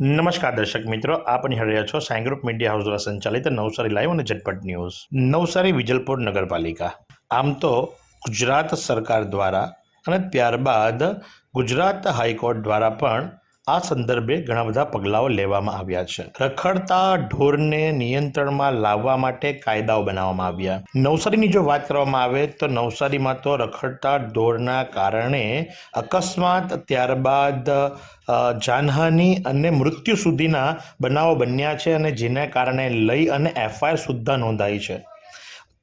નમસ્કાર દર્શક મિત્રો, આપ નિહાળી છો સાઈ ગ્રુપ મીડિયા હાઉસ દ્વારા સંચાલિત નવસારી લાઈવ અને ઝટપટ ન્યૂઝ. નવસારી વિજલપુર નગરપાલિકા. આમ તો ગુજરાત સરકાર દ્વારા અને ત્યારબાદ ગુજરાત હાઈકોર્ટ દ્વારા પણ આ સંદર્ભે ઘણા બધા પગલાઓ લેવામાં આવ્યા છે. રખડતા ઢોરને નિયંત્રણમાં લાવવા માટે કાયદાઓ બનાવવામાં આવ્યા. નવસારીની જો વાત કરવામાં આવે તો નવસારીમાં તો રખડતા ઢોરના કારણે અકસ્માત, ત્યારબાદ જાનહાનિ અને મૃત્યુ સુધીના બનાવો બન્યા છે અને જેના કારણે લઈ અને એફઆઈઆર સુદ્ધા નોંધાઈ છે.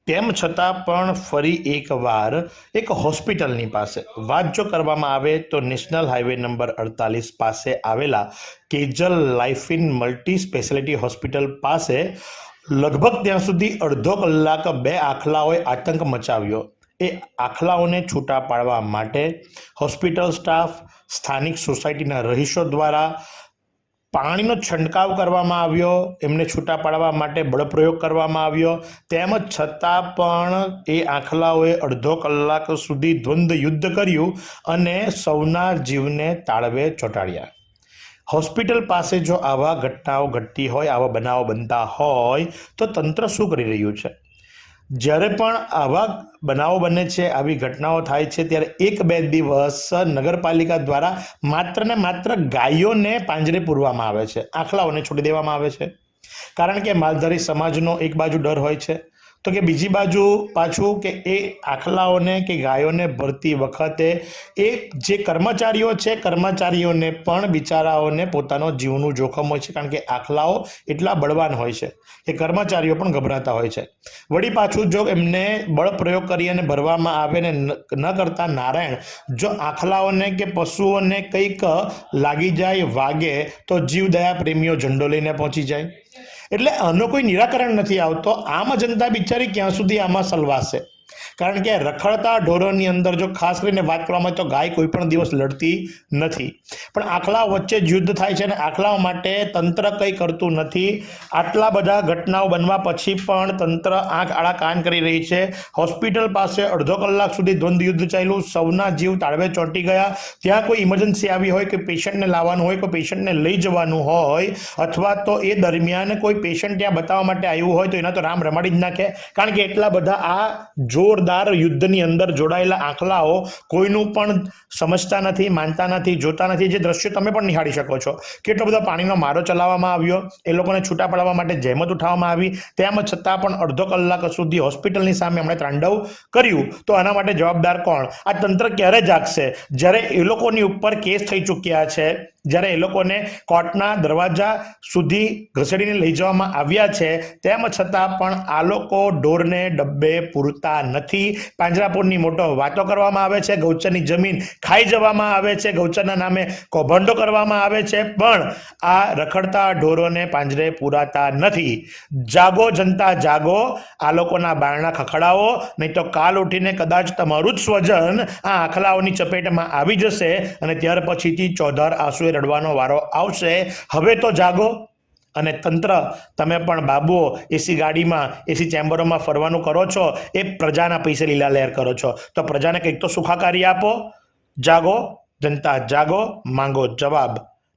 તેમ છતાં પણ ફરી એકવાર એક હોસ્પિટલની પાસે વાત જો કરવામાં આવે તો નેશનલ હાઈવે નંબર અડતાલીસ પાસે આવેલા Kejal Life Inn multi speciality hospital પાસે લગભગ ત્યાં સુધી અડધો કલાક બે આખલાઓએ આતંક મચાવ્યો. એ આખલાઓને છૂટા પાડવા માટે હોસ્પિટલ સ્ટાફ, સ્થાનિક સોસાયટીના રહીશો દ્વારા પાણીનો છંટકાવ કરવામાં આવ્યો, એમને છૂટા પાડવા માટે બળપ્રયોગ કરવામાં આવ્યો. તેમ છતાં પણ એ આંખલાઓએ અડધો કલાક સુધી દ્વંદ્વ યુદ્ધ કર્યું અને સૌના જીવને તાળવે ચોંટાડ્યા. હોસ્પિટલ પાસે જો આવા ઘટનાઓ ઘટતી હોય, આવા બનાવો બનતા હોય, તો તંત્ર શું કરી રહ્યું છે? જ્યારે પણ આવા બનાવો બને છે, આવી ઘટનાઓ થાય છે, ત્યારે એક બે દિવસ નગરપાલિકા દ્વારા માત્ર ને માત્ર ગાયોને પાંજરે પૂરવામાં આવે છે. આખલાઓને છોડી દેવામાં આવે છે. કારણ કે માલધારી સમાજનો એક બાજુ ડર હોય છે. તો કે બીજી બાજુ પાછું કે એ આખલાઓને કે ગાયોને ભરતી વખતે એ જે કર્મચારીઓ છે, કર્મચારીઓને પણ બિચારાઓને પોતાનો જીવનું જોખમ હોય છે. કારણ કે આખલાઓ એટલા બળવાન હોય છે કે કર્મચારીઓ પણ ગભરાતા હોય છે. વળી પાછું જો એમને બળ પ્રયોગ કરી અને ભરવામાં આવે ને ન કરતા નારાયણ, જો આખલાઓને કે પશુઓને કંઈક લાગી જાય, વાગે, તો જીવદયા પ્રેમીઓ ઝંડો લઈને પહોંચી જાય. એટલે આનો કોઈ નિરાકરણ નથી આવતો. આમ જનતા બિચારી ક્યાં સુધી આમાં સલવાશે? કારણ કે રખડતા ઢોરોની અંદર જો ખાસ કરીને વાત કરવામાં તો ગાય કોઈ પણ દિવસ લડતી નથી. પણ આખલા વચ્ચે જ યુદ્ધ થાય છે અને આખલાઓ માટે તંત્ર કંઈ કરતું નથી. આટલા બધા ઘટનાઓ બનવા પછી પણ તંત્ર આંખ આડા કાન કરી રહી છે. હોસ્પિટલ પાસે અડધો કલાક સુધી દ્વંદ્વ યુદ્ધ ચાલ્યું. સૌના જીવ તાળવે ચોંટી ગયા. ત્યાં કોઈ ઇમરજન્સી આવી હોય કે પેશન્ટને લાવવાનું હોય, કોઈ પેશન્ટને લઈ જવાનું હોય અથવા તો એ દરમિયાન કોઈ પેશન્ટ ત્યાં બતાવવા માટે આવ્યું હોય તો એના તો રામ રમાડી જ નાખે. કારણ કે એટલા બધા આ જોરદાર યુદ્ધની અંદર જોડાયેલા આંખલાઓ કોઈનું પણ સમજતા નથી, માનતા નથી, જોતા નથી. જે દ્રશ્યો તમે પણ નિહાળી શકો છો. કેટલો બધો પાણીનો મારો ચલાવવામાં આવ્યો, એ લોકોને છૂટા પાડવા માટે જહેમત ઉઠાવવામાં આવી. તેમ છતાં પણ અડધો કલાક સુધી હોસ્પિટલની સામે એમણે તાંડવ કર્યું. તો આના માટે જવાબદાર કોણ? આ તંત્ર ક્યારે જાગશે? જ્યારે એ લોકોની ઉપર કેસ થઈ ચૂક્યા છે, જ્યારે એ લોકોને કોર્ટના દરવાજા સુધી ઘસેડીને લઈ જવામાં આવ્યા છે, તેમ છતાં પણ આ લોકો ઢોરને ડબ્બે પૂરતા નથી. પાંજરાપોળની મોટો વાતો કરવામાં આવે છે. ગૌચરની જમીન ખાઈ જવામાં આવે છે. ગૌચરના નામે કૌભંડો કરવામાં આવે છે. પણ આ રખડતા ઢોરોને પાંજરે પૂરાતા નથી. જાગો જનતા, જાગો. આ લોકોના બારણા ખખડાવો. નહીં તો કાલ ઉઠીને કદાચ તમારું જ સ્વજન આ આખલાઓની ચપેટમાં આવી જશે અને ત્યાર પછીથી ચોધાર આંસુએ રડવાનો વારો આવશે. હવે તો જાગો. અને તંત્ર, તમે પણ બાબુઓ એસી ગાડીમાં એસી ચેમ્બરોમાં ફરવાનું કરો છો, એ પ્રજાના પૈસે લીલા લહેર કરો છો. તો પ્રજાને કંઈક તો સુખાકારી આપો. જાગો, જનતા, જાગો, માંગો, જવાબ.